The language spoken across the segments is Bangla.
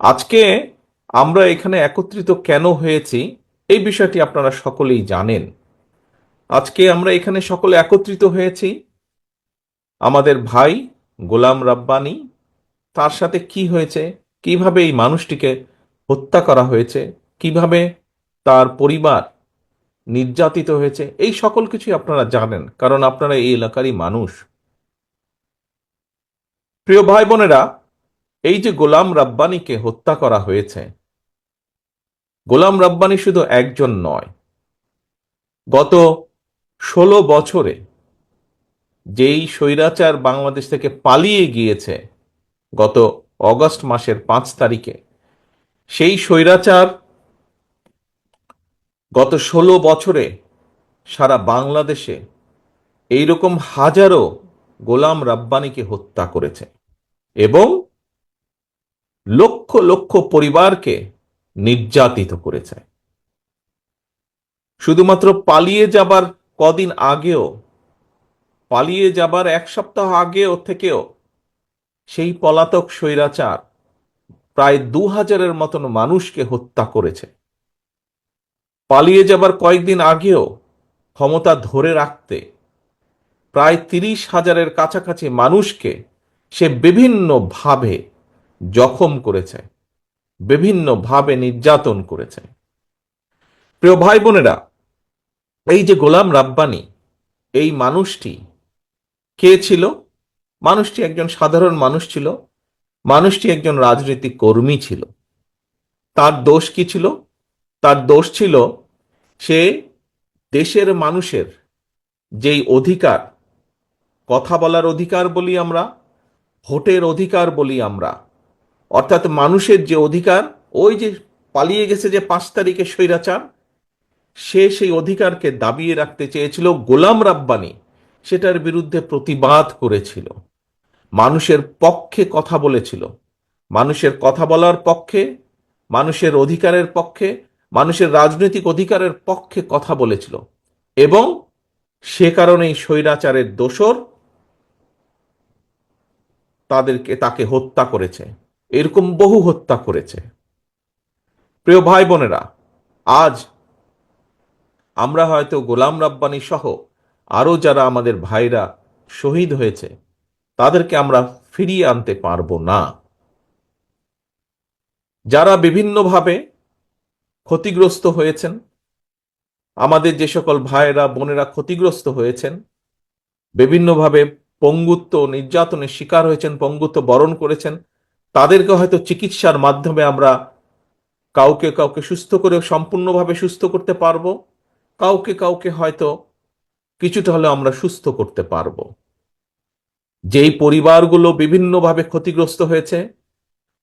আজকে আমরা এখানে একত্রিত কেন হয়েছি এই বিষয়টি আপনারা সকলেই জানেন। আজকে আমরা এখানে সকলে একত্রিত হয়েছি। আমাদের ভাই গোলাম রাব্বানি তার সাথে কি হয়েছে, কীভাবে এই মানুষটিকে হত্যা করা হয়েছে, কীভাবে তার পরিবার নির্যাতিত হয়েছে, এই সকল কিছুই আপনারা জানেন, কারণ আপনারা এই এলাকারই মানুষ। প্রিয় ভাই বোনেরা এই যে গোলাম রাব্বানিকে হত্যা করা হয়েছে, গোলাম রাব্বানি শুধু একজন নয়, গত ষোলো বছরে যেই স্বৈরাচার বাংলাদেশ থেকে পালিয়ে গিয়েছে, গত অগস্ট মাসের পাঁচ তারিখে, সেই স্বৈরাচার গত ষোলো বছরে সারা বাংলাদেশে এইরকম হাজারো গোলাম রাব্বানিকে হত্যা করেছে এবং লক্ষ লক্ষ পরিবারকে নির্যাতিত করেছে। শুধুমাত্র পালিয়ে যাবার কদিন আগেও, পালিয়ে যাবার এক সপ্তাহ আগেও থেকেও সেই পলাতক স্বৈরাচার প্রায় দু হাজারের মতন মানুষকে হত্যা করেছে। পালিয়ে যাবার কয়েকদিন আগেও ক্ষমতা ধরে রাখতে প্রায় তিরিশ হাজারের কাছাকাছি মানুষকে সে বিভিন্নভাবে জখম করেছে, বিভিন্নভাবে নির্যাতন করেছে। প্রিয় ভাই বোনেরা এই যে গোলাম রাব্বানি, এই মানুষটি কে ছিল? মানুষটি একজন সাধারণ মানুষ ছিল, মানুষটি একজন রাজনৈতিক কর্মী ছিল। তার দোষ কি ছিল? তার দোষ ছিল সে দেশের মানুষের যেই অধিকার, কথা বলার অধিকার বলি আমরা, ভোটের অধিকার বলি আমরা অর্থাৎ মানুষের যে অধিকার, ওই যে পালিয়ে গেছে যে পাঁচ তারিখে স্বৈরাচার, সে সেই অধিকারকে দাবিয়ে রাখতে চেয়েছিল গোলাম রাব্বানি। সেটার বিরুদ্ধে প্রতিবাদ করেছিল। মানুষের পক্ষে কথা বলেছিল। মানুষের কথা বলার পক্ষে, মানুষের অধিকারের পক্ষে, মানুষের রাজনৈতিক অধিকারের পক্ষে কথা বলেছিল। এবং সে কারণেই স্বৈরাচারের দোসর তাদেরকে, তাকে হত্যা করেছে। এরকম বহু হত্যা করেছে। প্রিয় ভাই বোনেরা আজ আমরা হয়তো গোলাম রাব্বানি সহ আরও যারা আমাদের ভাইরা শহীদ হয়েছে, তাদেরকে আমরা ফিরিয়ে আনতে পারব না। যারা বিভিন্নভাবে ক্ষতিগ্রস্ত হয়েছেন, আমাদের যে সকল ভাইয়েরা বোনেরা ক্ষতিগ্রস্ত হয়েছেন, বিভিন্নভাবে পঙ্গুত্ব নির্যাতনের শিকার হয়েছেন, পঙ্গুত্ব বরণ করেছেন তাদেরকে হয়তো চিকিৎসার মাধ্যমে আমরা কাউকে কাউকে সুস্থ করে, সম্পূর্ণভাবে সুস্থ করতে পারব। কাউকে কাউকে হয়তো কিছুটা হলে আমরা সুস্থ করতে পারব। যেই পরিবারগুলো বিভিন্নভাবে ক্ষতিগ্রস্ত হয়েছে,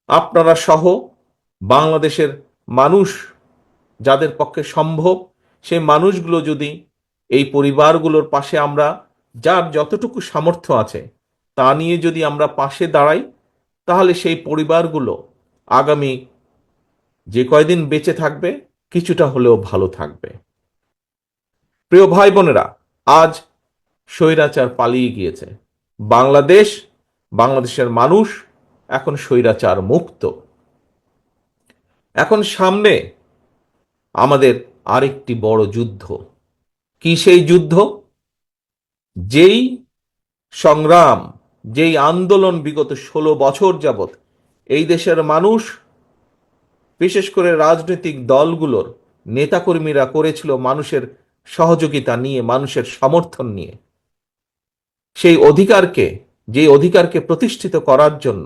আপনারা সহ বাংলাদেশের মানুষ যাদের পক্ষে সম্ভব, সেই মানুষগুলো যদি এই পরিবারগুলোর পাশে আমরা, যার যতটুকু সামর্থ্য আছে, তা নিয়ে যদি আমরা পাশে দাঁড়াই তাহলে সেই পরিবারগুলো আগামী যে কয়দিন বেঁচে থাকবে, কিছুটা হলেও ভালো থাকবে। প্রিয় ভাই বোনেরা, আজ স্বৈরাচার পালিয়ে গিয়েছে। বাংলাদেশ, বাংলাদেশের মানুষ এখন স্বৈরাচার মুক্ত। এখন সামনে আমাদের আরেকটি বড় যুদ্ধ। কি সেই যুদ্ধ? যেই সংগ্রাম যেই আন্দোলন বিগত ষোলো বছর যাবৎ এই দেশের মানুষ, বিশেষ করে রাজনৈতিক দলগুলোর নেতাকর্মীরা করেছিল মানুষের সহযোগিতা নিয়ে, মানুষের সমর্থন নিয়ে। সেই অধিকারকে যে অধিকারকে প্রতিষ্ঠিত করার জন্য,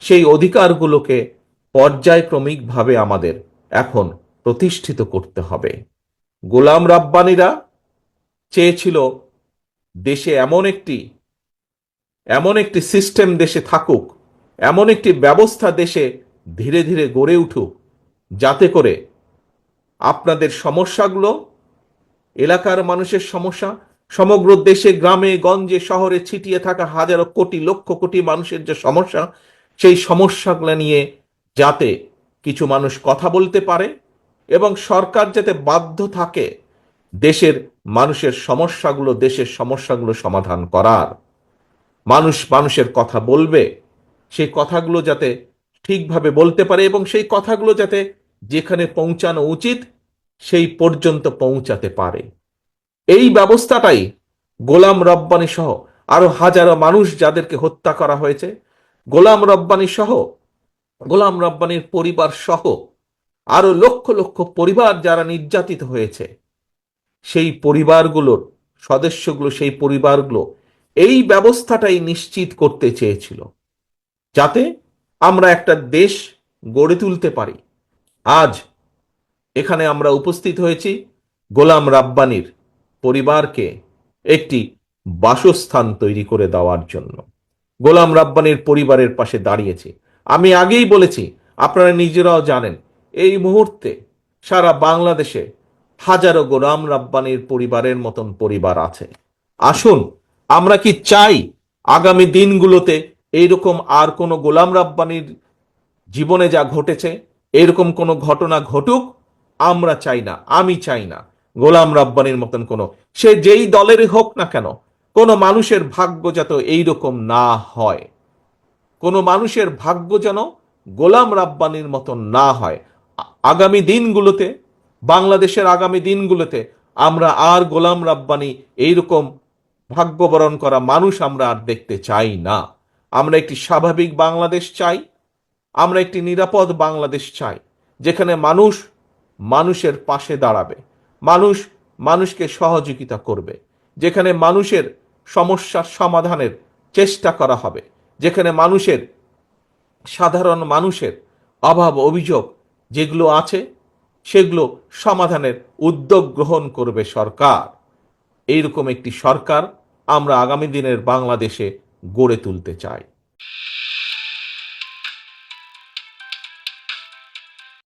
সেই অধিকারগুলোকে পর্যায়ক্রমিকভাবে আমাদের এখন প্রতিষ্ঠিত করতে হবে। গোলাম রাব্বানিরা চেয়েছিল দেশে এমন একটি এমন একটি সিস্টেম দেশে থাকুক, এমন একটি ব্যবস্থা দেশে ধীরে ধীরে গড়ে উঠুক, যাতে করে আপনাদের সমস্যাগুলো, এলাকার মানুষের সমস্যা, সমগ্র দেশে, গ্রামে, গঞ্জে, শহরে ছিটিয়ে থাকা হাজারো কোটি, লক্ষ কোটি মানুষের যে সমস্যা, সেই সমস্যাগুলো নিয়ে যাতে কিছু মানুষ কথা বলতে পারে এবং সরকার যাতে বাধ্য থাকে দেশের মানুষের সমস্যাগুলো, দেশের সমস্যাগুলো সমাধান করার। মানুষ মানুষের কথা বলবে, সেই কথাগুলো যাতে ঠিকভাবে বলতে পারে এবং সেই কথাগুলো যাতে যেখানে পৌঁছানো উচিত, সেই পর্যন্ত পৌঁছাতে পারে। এই ব্যবস্থাটাই গোলাম রব্বানি সহ আরও হাজারো মানুষ যাদেরকে হত্যা করা হয়েছে, গোলাম রব্বানি সহ, গোলাম রব্বানির পরিবার সহ আরও লক্ষ লক্ষ পরিবার যারা নির্যাতিত হয়েছে, সেই পরিবারগুলোর সদস্যগুলো, সেই পরিবারগুলো এই ব্যবস্থাটাই নিশ্চিত করতে চেয়েছিল, যাতে আমরা একটা দেশ গড়ে তুলতে পারি। আজ এখানে আমরা উপস্থিত হয়েছি গোলাম রাব্বানির পরিবারকে একটি বাসস্থান তৈরি করে দেওয়ার জন্য। গোলাম রাব্বানির পরিবারের পাশে দাঁড়িয়েছি। আমি আগেই বলেছি, আপনারা নিজেরাও জানেন, এই মুহূর্তে সারা বাংলাদেশে হাজারো গোলাম রাব্বানির পরিবারের মতন পরিবার আছে। আসুন আমরা কি চাই আগামী দিনগুলোতে এইরকম আর কোনো গোলাম রাব্বানির জীবনে যা ঘটেছে, এরকম কোনো ঘটনা ঘটুক? আমরা চাই না, আমি চাই না গোলাম রাব্বানির মতন কোনো। সে যেই দলেরই হোক না কেন, কোনো মানুষের ভাগ্য যাতে এইরকম না হয়। কোনো মানুষের ভাগ্য যেন গোলাম রাব্বানির মতন না হয়। আগামী দিনগুলোতে, বাংলাদেশের আগামী দিনগুলোতে আমরা আর গোলাম রাব্বানি এইরকম ভাগ্যবরণ করা মানুষ আমরা আর দেখতে চাই না। আমরা একটি স্বাভাবিক বাংলাদেশ চাই, আমরা একটি নিরাপদ বাংলাদেশ চাই, যেখানে মানুষ মানুষের পাশে দাঁড়াবে, মানুষ মানুষকে সহযোগিতা করবে, যেখানে মানুষের সমস্যার সমাধানের চেষ্টা করা হবে, যেখানে মানুষের সাধারণ মানুষের অভাব অভিযোগ যেগুলো আছে, সেগুলো সমাধানের উদ্যোগ গ্রহণ করবে সরকার। এইরকম একটি সরকার আমরা আগামী দিনের বাংলাদেশে গড়ে তুলতে চাই।